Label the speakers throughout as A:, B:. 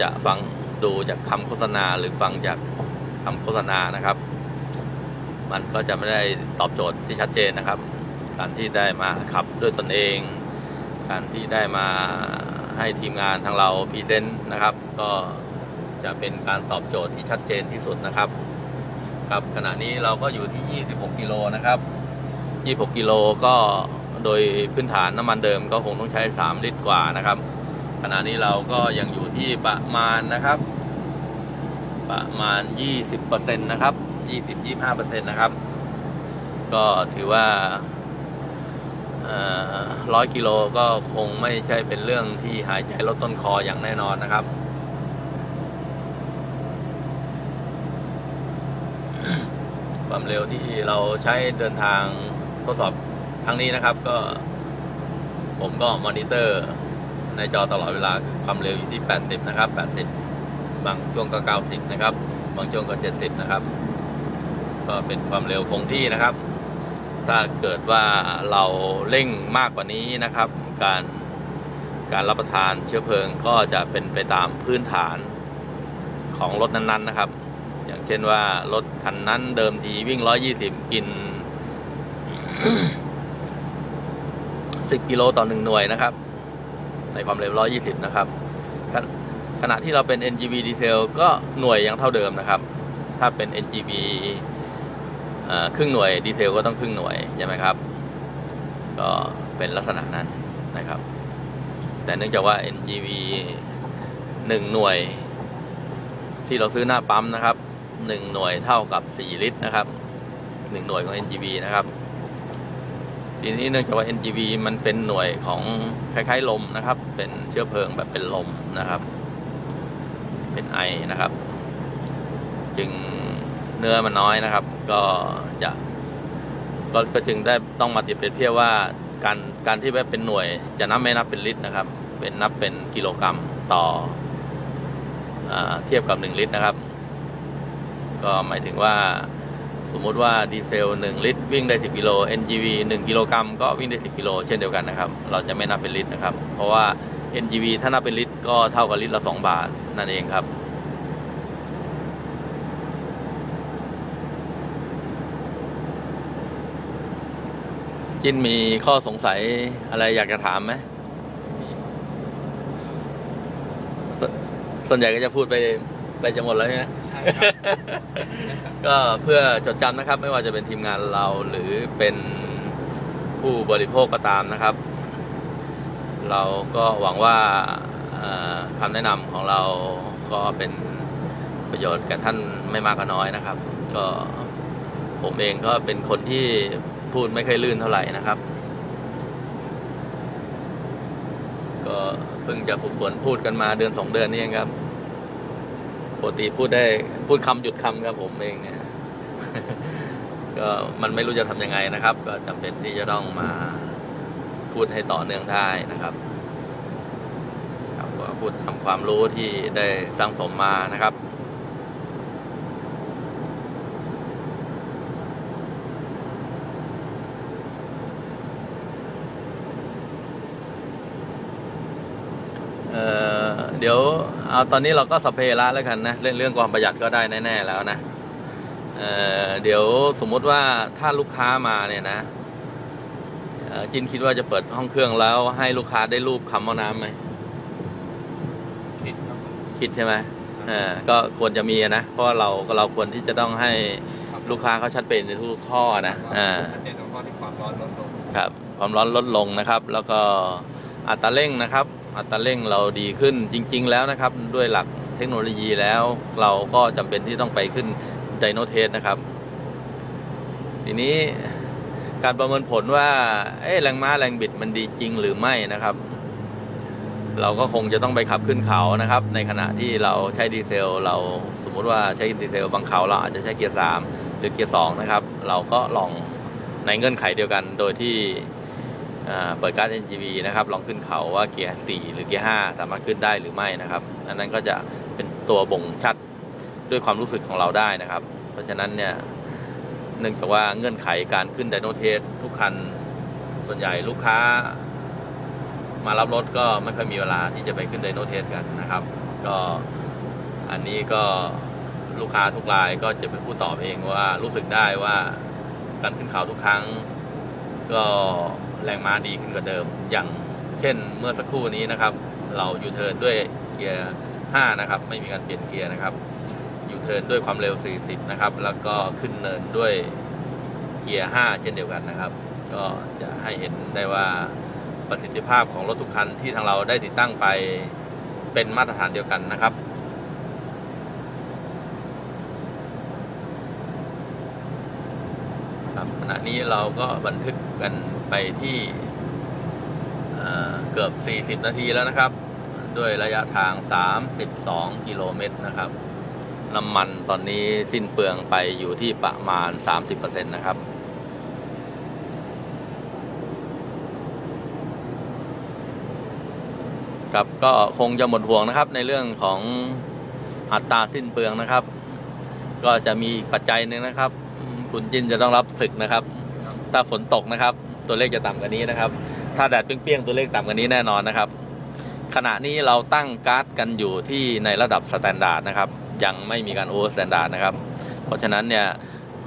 A: จะฟังดูจากคำโฆษณาหรือฟังจากคำโฆษณานะครับ มันก็จะไม่ได้ตอบโจทย์ที่ชัดเจนนะครับ การที่ได้มาขับด้วยตนเอง การที่ได้มาให้ทีมงานทางเราพรีเซนต์นะครับ ก็จะเป็นการตอบโจทย์ที่ชัดเจนที่สุดนะครับ ครับขณะนี้เราก็อยู่ที่ 26 กิโลนะครับ 26 กิโลก็โดยพื้นฐานน้ำมันเดิมก็คงต้องใช้ 3 ลิตรกว่านะครับ ณะนี้เราก็ยังอยู่ที่ประมาณนะครับ ประมาณ 20%นะครับ 20-25%นะครับ ก็ถือว่าร้อยกิโลก็คงไม่ใช่เป็นเรื่องที่หายใจลดต้นคออย่างแน่นอนนะครับ ความเร็วที่เราใช้เดินทางทดสอบครั้งนี้นะครับ ก็ ผมก็มอนิเตอร์ ในจอตลอดเวลาความเร็วอยู่ที่ 80 นะครับ 80 บางช่วงก็ 90 นะครับ บางช่วงก็ 70 นะครับ ก็เป็นความเร็วคงที่นะครับ ถ้าเกิดว่าเราเร่งมากกว่านี้นะครับ การการรับประทานเชื้อเพลิงก็จะเป็นไปตามพื้นฐานของรถนั้นๆนะครับ อย่างเช่นว่ารถคันนั้นเดิมทีวิ่ง 120 กิน 10 กิโลต่อ1หน่วยนะครับ ในความเร็ว 120 นะครับขณขณะที่เราเป็น NGV ดีเซลก็หน่วยยังเท่าเดิมนะครับ ถ้าเป็น NGV ครึ่งหน่วยดีเซลก็ต้องครึ่งหน่วยใช่ไหมครับ ก็เป็นลักษณะนั้นนะครับ แต่เนื่องจากว่า NGV 1 หน่วย ที่เราซื้อหน้าปั๊มนะครับ 1 หน่วยเท่ากับ 4 ลิตรนะครับ 1 หน่วยของ NGV นะครับ ทีนี้เนื่องจากว่า NGV มันเป็นหน่วยของคล้ายๆลมนะครับ เป็นเชื้อเพลิงแบบเป็นลมนะครับ เป็นไอนะครับ จึงเนื้อมันน้อยนะครับ ก็จะก็ก็จึงได้ต้องมาติดเปรียบเทียบว่าการการที่ว่าเป็นหน่วยจะนับไม่นับเป็นลิตรนะครับ เป็นนับเป็นกิโลกรัมต่ออเทียบกับ 1 ลิตรนะครับ ก็หมายถึงว่า มมุติว่าดีเซล 1 ลิตร วิ่งได้ 10กิโล NGV 1 กิโลกรัมก็วิ่งได้ 10 กิโล เช่นเดียวกันนะครับ เราจะไม่นับเป็นลิตรนะครับ เพราะว่า NGV ถ้านับเป็นลิตร ก็เท่ากับลิตรละ 2 บาท นั่นเองครับ จินมีข้อสงสัยอะไรอยากจะถามไหมส่วนใหญ่ก็จะพูดไปไปจะหมดแล้วใช่ไหม ก็เพื่อจดจำนะครับ ไม่ว่าจะเป็นทีมงานเราหรือเป็นผู้บริโภคก็ตามนะครับ เราก็หวังว่าคำแนะนำของเราก็เป็นประโยชน์แก่ท่านไม่มากก็น้อยนะครับ ก็ผมเองก็เป็นคนที่พูดไม่ค่อยลื่นเท่าไหร่นะครับ ก็เพิ่งจะฝึกฝนพูดกันมาเดือนสองเดือนนี่เองครับ กติพูดได้พูดคำหยุดคำครับผมเองเนี่ยก็มันไม่รู้จะทำยังไงนะครับ ก็จำเป็นที่จะต้องมาพูดให้ต่อเนื่องได้นะครับครับก็พูดทำความรู้ที่ได้สร้างสมมานะครับ เอ่อ เดี๋ยวเอาตอนนี้เราก็สพเพละแล้วกันนะเรื่องเรื่องความประหยัดก็ได้แน่ๆแล้วนะเอ่อเดี๋ยวสมมุติว่าถ้าลูกค้ามาเนี่ยนะเอ่อจินคิดว่าจะเปิดห้องเครื่องแล้ว ให้ลูกค้าได้รูปคำว่าน้ำไหม
B: ผิดครับผม
A: คิดใช่ไหมเออก็ควรจะมีอะนะ เพราะว่าเราเราควรที่จะต้องให้
B: ครับ
A: ลูกค้าเขาชัดเจนในทุกข้อนะอ่า
B: ชัดเจนตรงข้อที่ความร้อนลดลง
A: ครับ ความร้อนลดลงนะครับ แล้วก็อัตราเร่งนะครับ อัตราเร่งเราดีขึ้นจริง ๆ แล้วนะครับ ด้วยหลักเทคโนโลยีแล้วเราก็จำเป็นที่ต้องไปขึ้นไดโนเทสนะครับ ทีนี้การประเมินผลว่าแรงม้าแรงบิดมันดีจริงหรือไม่นะครับ เราก็คงจะต้องไปขับขึ้นเขานะครับ ในขณะที่เราใช้ดีเซล เราสมมุติว่าใช้ดีเซลบางเขาเราอาจจะใช้เกียร์สามหรือเกียร์สองนะครับ เราก็ลองในเงื่อนไขเดียวกันโดยที่ เปิดการ์ด NGV นะครับลองขึ้นเขาว่าเกียร์สี่หรือเกียร์ห้าสามารถขึ้นได้หรือไม่นะครับ อันนั้นก็จะเป็นตัวบ่งชัดด้วยความรู้สึกของเราได้นะครับ เพราะฉะนั้นเนี่ยเนื่องจากว่าเงื่อนไขการขึ้นไดโนเทสทุกคันส่วนใหญ่ลูกค้า มารับรถก็ไม่ค่อยมีเวลาที่จะไปขึ้นไดโนเทสกันนะครับ ก็อันนี้ก็ลูกค้าทุกรายก็จะเป็นผู้ตอบเองว่ารู้สึกได้ว่าการขึ้นเขาทุกครั้ง ก็ แรงม้าดีขึ้นกว่าเดิม อย่างเช่นเมื่อสักครู่นี้นะครับ เรายูเทิร์นด้วยเกียร์ 5 นะครับ ไม่มีการเปลี่ยนเกียร์นะครับยูเทิร์นด้วยความเร็ว 40 นะครับ แล้วก็ขึ้นเนินด้วยเกียร์ 5 เช่นเดียวกันนะครับ ก็จะให้เห็นได้ว่าประสิทธิภาพของรถทุกคันที่ทางเราได้ติดตั้งไปเป็นมาตรฐานเดียวกันนะครับ ครับขณะ นี้เราก็บันทึกกันไปที่เกือบ 40 นาทีแล้วนะครับ ด้วยระยะทาง 32 กิโลเมตรนะครับ น้ำมันตอนนี้สิ้นเปลืองไปอยู่ที่ประมาณ 30%นะครับครับก็คงจะหมดห่วงนะครับในเรื่องของอัตราสิ้นเปลืองนะครับ ก็จะมีอีกปัจจัยหนึ่งนะครับ คุณจินจะต้องรับศึกนะครับ ถ้าฝนตกนะครับ ตัวเลขจะต่ำกว่านี้นะครับ ถ้าแดดเปรี้ยงๆตัวเลขต่ำกว่านี้แน่นอนนะครับ ขณะนี้เราตั้งการ์ดกันอยู่ที่ในระดับสแตนดาร์ดนะครับ ยังไม่มีการโอเวอร์สแตนดาร์ดนะครับ เพราะฉะนั้นเนี่ย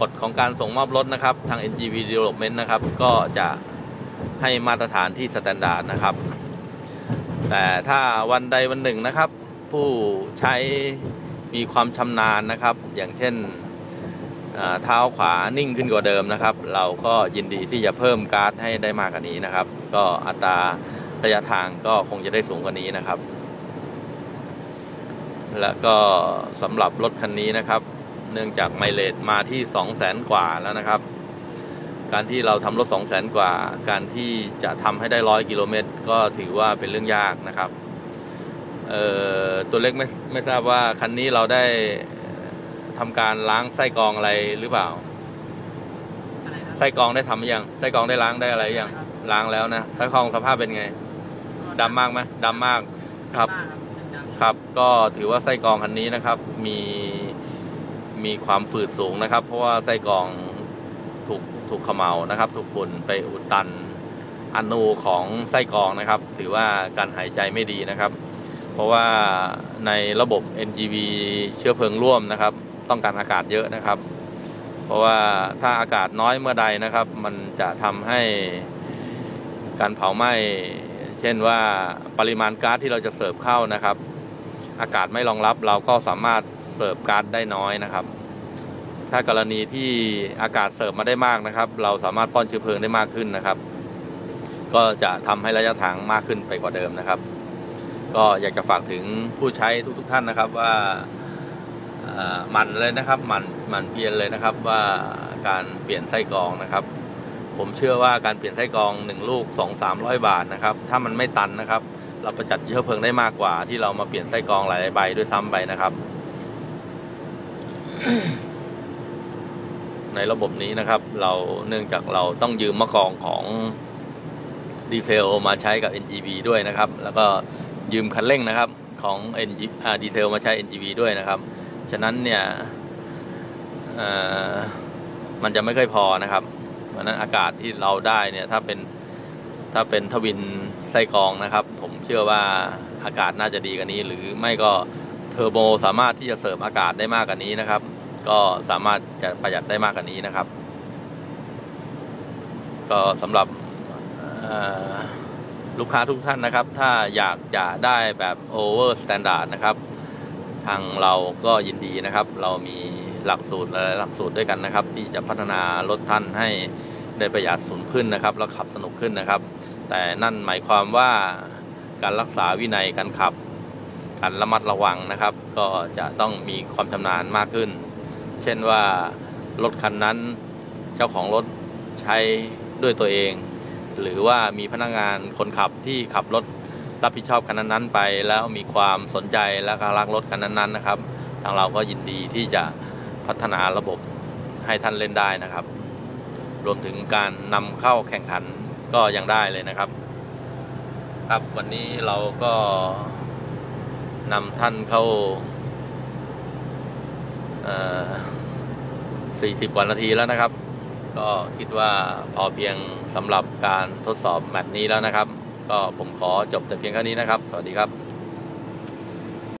A: กฎของการส่งมอบรถนะครับ ทาง NGV Development นะครับ ก็จะให้มาตรฐานที่สแตนดาร์ดนะครับ แต่ถ้าวันใดวันหนึ่งนะครับ ผู้ใช้มีความชำนาญนะครับ อย่างเช่น เท้าขวานิ่งขึ้นกว่าเดิมนะครับ เราก็ยินดีที่จะเพิ่มการ์ดให้ได้มากกว่านี้นะครับ ก็อัตราระยะทางก็คงจะได้สูงกว่านี้นะครับ แล้วก็สำหรับรถคันนี้นะครับ เนื่องจากไมเลจมาที่ 2 0 0แสนกว่าแล้วนะครับ การที่เราทำรถ 2 0 0แสนกว่า การที่จะทำให้ได้ร้อยกิโลเมตรก็ถือว่าเป็นเรื่องยากนะครับตัวเล็กไม่ไม่ทราบว่าคันนี้เราได้ ทำการล้างไส้กรองอะไรหรือเปล่า
C: อะไรครับ
A: ไส้กรองได้ทำหรือยัง ไส้กรองได้ล้างได้อะไรหรือยัง ล้างแล้วนะ ไส้กรองสภาพเป็นไงดำมากไหมดำมาก ครับ
C: มากครับจนดำ
A: ครับ ก็ถือว่าไส้กรองคันนี้นะครับ มี มีความฝืดสูงนะครับ เพราะว่าไส้กรองถูก ถูกเขมเมานะครับ ถูกฝุ่นไปอุดตันอนูของไส้กรองนะครับ ถือว่าการหายใจไม่ดีนะครับ เพราะว่าในระบบ NGV เชื้อเพลิงร่วมนะครับ ต้องการอากาศเยอะนะครับ เพราะว่าถ้าอากาศน้อยเมื่อใดนะครับ มันจะทำให้การเผาไหม้เช่นว่าปริมาณก๊าซที่เราจะเสิร์ฟเข้านะครับ อากาศไม่รองรับเราก็สามารถเสิร์ฟก๊าซได้น้อยนะครับ ถ้ากรณีที่อากาศเสิร์ฟมาได้มากนะครับ เราสามารถป้อนเชื้อเพลิงได้มากขึ้นนะครับ ก็จะทำให้ระยะทางมากขึ้นไปกว่าเดิมนะครับ ก็อยากจะฝากถึงผู้ใช้ทุกๆ ท่านนะครับว่า มันเลยนะครับหมันหมันเพียรเลยนะครับว่าการเปลี่ยนไส้กรองนะครับ ผมเชื่อว่าการเปลี่ยนไส้กรองหนึ่งลูกสองสามร้อยบาทนะครับ ถ้ามันไม่ตันนะครับ เราประจัดเชื้อเพลิงได้มากกว่า ที่เรามาเปลี่ยนไส้กรองหลายใบด้วยซ้ำไปนะครับ ในระบบนี้นะครับ เราเนื่องจากเราต้องยืมมะกรองของดีเทลมาใช้กับ NGV ด้วยนะครับ แล้วก็ยืมคันเร่งนะครับ ของ NG อดีเทลมาใช้ NGV ด้วยนะครับ ฉะนั้นเนี่ยมันจะไม่ค่อยพอนะครับเพราะฉะนั้นอากาศที่เราได้เนี่ยถ้าเป็นถ้าเป็นทวินไส้กองนะครับ ผมเชื่อว่าอากาศน่าจะดีกว่านี้ หรือไม่ก็เทอร์โบสามารถที่จะเสริมอากาศได้มากกว่านี้นะครับ ก็สามารถจะประหยัดได้มากกว่านี้นะครับ ก็สำหรับลูกค้าทุกท่านนะครับ ถ้าอยากจะได้แบบโอเวอร์สแตนดาร์ดนะครับ ทางเราก็ยินดีนะครับ เรามีหลักสูตรหลายหลักสูตรด้วยกันนะครับ ที่จะพัฒนารถท่านให้ได้ประหยัดสูงขึ้นนะครับ แล้วขับสนุกขึ้นนะครับ แต่นั่นหมายความว่าการรักษาวินัยการขับ การระมัดระวังนะครับ ก็จะต้องมีความชำนาญมากขึ้น เช่นว่ารถคันนั้นเจ้าของรถใช้ด้วยตัวเอง หรือว่ามีพนักงานคนขับที่ขับรถ รับผิดชอบคันนั้นๆไป แล้วมีความสนใจและก็รักรถคันนั้นๆนะครับ ทางเราก็ยินดีที่จะพัฒนาระบบให้ท่านเล่นได้นะครับ รวมถึงการนำเข้าแข่งขันก็ยังได้เลยนะครับ ครับวันนี้เราก็นำท่านเข้าเอ่อ40กว่านาทีแล้วนะครับ ก็คิดว่าพอเพียงสำหรับการทดสอบแมตช์นี้แล้วนะครับ ก็ผมขอจบแต่เพียงแค่นี้นะครับ สวัสดีครับ